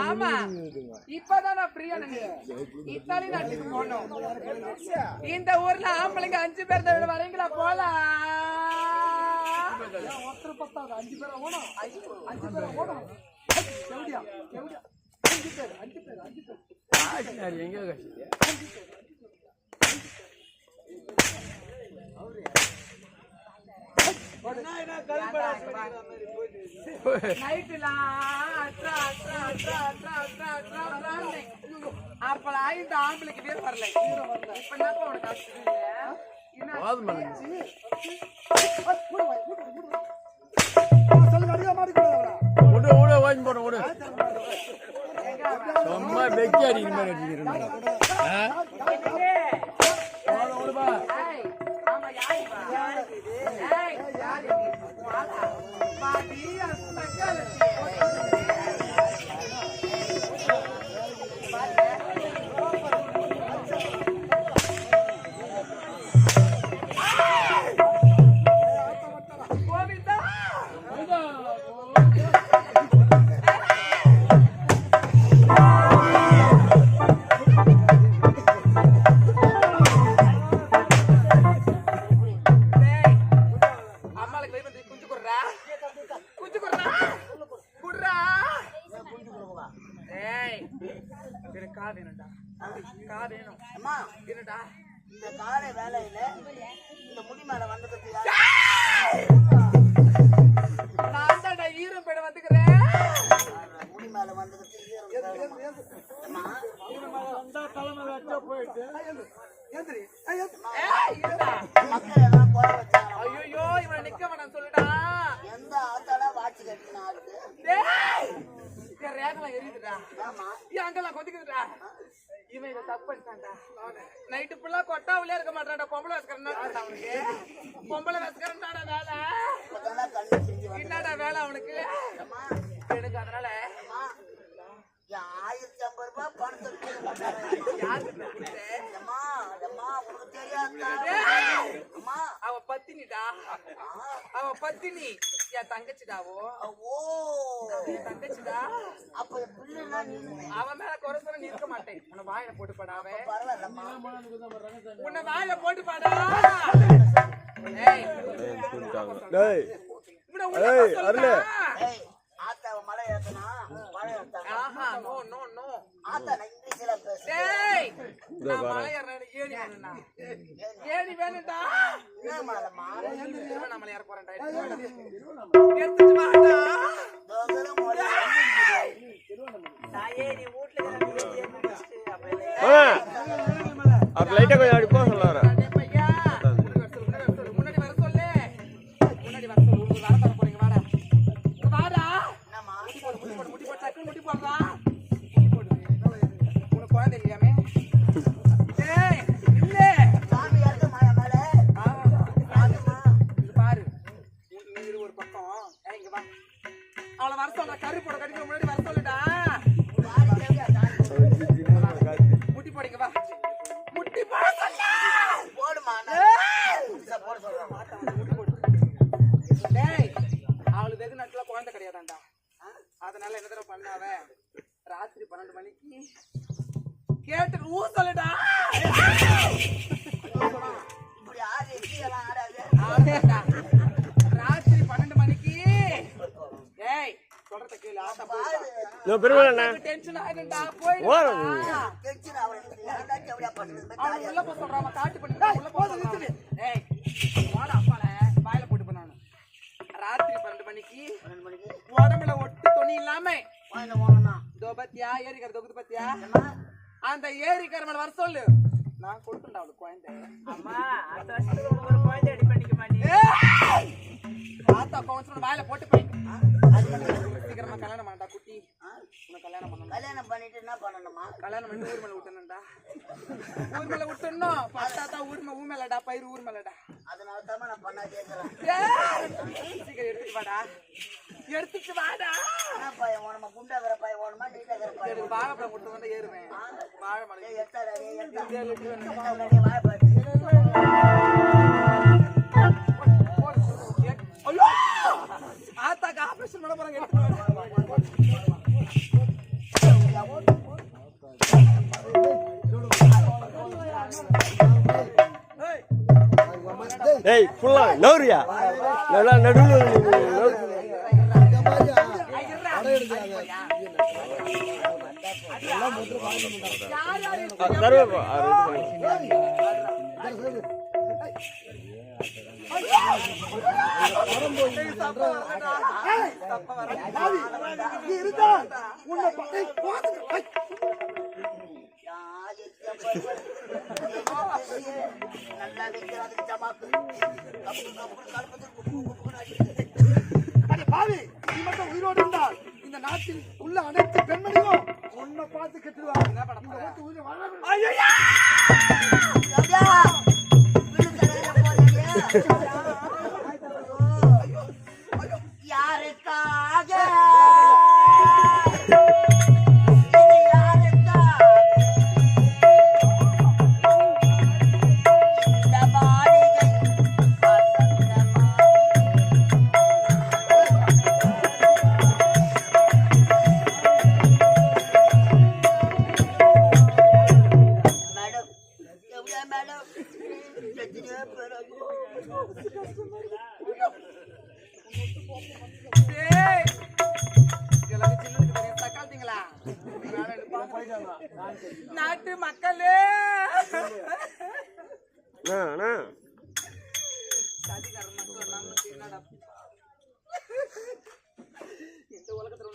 ஆமா. இப்பதான் நான் ஃப்ரீயா இத்தாலி நாட்டுக்கு போனோம். இந்த ஊர்ல ஆம்பளைங்க அஞ்சு பேர் தவிர வரீங்களா போலாம் ஒருத்தர் பத்தாது அஞ்சு பேரை ஓடும் அஞ்சு பேரை. ஓடும் எப்படியா எப்படியா அஞ்சு பேர் அஞ்சு பேர். அஞ்சு பேர் அப்பலாம் இந்த ஆம்பளைக்கு பேர் வரல இப்ப என்ன உனக்கு விடு வாங்கி போட விடு சும்மா வெக்கி அடிக்கிற மாதிரி அடிக்கிறேன் எனக்கு கா வேணும்டா கா வேணும் அம்மா என்னடா இந்த காலை வேலையில இந்த முடி மேல வந்ததுக்கு? நான் தான்டா ஈரம் பெட வந்துக்கிறேன் முடி மேல வந்ததுக்கு ஈரம்? அம்மா ஏந்திரி ஏய், ஏந்திரி. ஏய் இருடா மக்கள் எல்லாம் குறை ரேகலாம் எரியுதுடா. அங்கெல்லாம் கொதிக்குதுடா. இவன் இதை தப்பு பண்ணிட்டான்டா. நைட்டு ஃபுல்லா கொட்டாவிலே இருக்க மாட்டான்டா. பொம்பளை வச்சுக்கிறேன் அவனுக்கு? பொம்பளை வச்சுக்கிறேன்டாடா வேலை? என்னடா வேலை அவனுக்கு? எனக்கு அதனால. ஆயிரத்தி ஐம்பது ரூபாய் பணத்தை. யாருக்கு தெரியாதா? பத்தினிடா. அவ பத்தினி. என் தங்கச்சிடாவோ ஓ என் தங்கச்சிடா. அப்ப என் பிள்ளைனா நீ. அவன் மேல குறை சொல்ல நீ இருக்க மாட்டேன். உன்னை வாயில போட்டு படாவே உன்னை வாயில போட்டு பாடா ஆத்தாவை மலை ஏத்தனா மழை ஏத்தாங்க ஆஹா நோ நோ நோ. ஆத்தா ஏணி வேணும்டா நம்மள ஏற போறேன்டா எடுத்துட்டு வாடா. தோகரும் மொழி தாயே நீ அதனால என்ன தடவை பண்ணாவ? ராத்திரி பன்னெண்டு மணிக்கு கேட்டு ஊ சொல்லுடா. ராத்திரி பன்னெண்டு மணிக்கு. ஏய் சொல்றத கேளு. நான் பெருமாள் டென்ஷன் அவன் உள்ள சொல்றான். அவன் காட்டு பண்ணி வாயில போனோம்னா இதோ பத்தியா ஏரிக்கிற தொகுது பத்தியா? அந்த ஏரிக்கிற மேல வர சொல்லு. நான் கொடுத்துட்டா அவளுக்கு குழந்தை அம்மா அடுத்த வருஷத்துக்கு உனக்கு ஒரு குழந்தை அடி பண்ணிக்க மாட்டேன்! ஆத்தா கவுன்சிலர் வாயில போட்டு போய். சீக்கிரமா கல்யாணம் பண்ணடா குட்டி. உனக்கு கல்யாணம் பண்ணணும் கல்யாணம் பண்ணிட்டு என்ன பண்ணணுமா? கல்யாணம் பண்ணி ஊர் மேல விட்டணும்டா ஊர் மேல விட்டணும் பத்தாத்தா ஊர் மேல ஊ மேலடா பயிர் ஊர் மேலடா. அதனால தான் நான் பண்ணா கேட்கறேன் ஏய்! சீக்கிரம் எடுத்துட்டு வாடா. எடுத்துட்டு வாடா. பயம் ஓனமா குண்டா வர பயம் ஓனமா டீட்டா வாழைப்பழம் கொண்டு வந்து ஏறுவேன். வாழைப்பழம் எத்தாடா எத்தாடா வாழைப்பழம் ஐயோ பண்ண போறாங்க ஏய் ஃபுல்லா நவுரியா நல்லா நடுவில் இருந்தா உன்னை பாவி, நீ மட்டும் உயிரோடு இருந்தால் இந்த நாட்டில் உள்ள அனைத்து பெண்மணியும் உன்னை பார்த்து கெட்டுருவாங்க நாட்டு மக்களே. இந்த உலகத்துல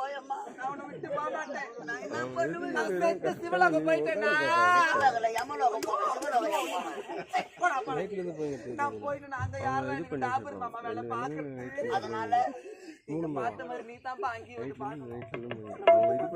போயம்மா. நான் உன்னை விட்டு போக மாட்டேன் நான் என்ன பண்ணுவேன்? நான் செத்து சிவலோகம் போயிட்டேனா? சிவலோகம்ல யமலோகம் போவேன் சிவலோகம் போவேன் போடா, போடா. நான் போயிட்டு நாங்க யாரும் எனக்கு டாபர் மாமா வேலை பாக்குறது அதனால நீங்க பார்த்த மாதிரி நீ தான் அங்கேயே வந்து பாக்கணும்.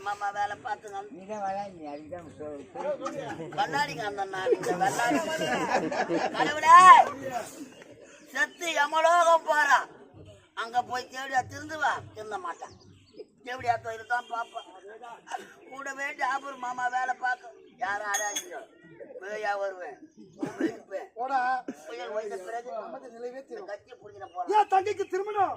மாமா வேலை பார்த்துங்க கண்ணாடிங்க அந்த கடவுளே செத்து எமலோகம் போறான் அங்க போய் தேடியா திருந்துவா திருந்த மாட்டான் தேவடியா கோயில் தான் பார்ப்பேன் கூடவே டாபர் மாமா வேலை பார்க்கும் யாரும் ஆடாதீங்க பேயா வருவேன். தங்கைக்கு திருமணம்?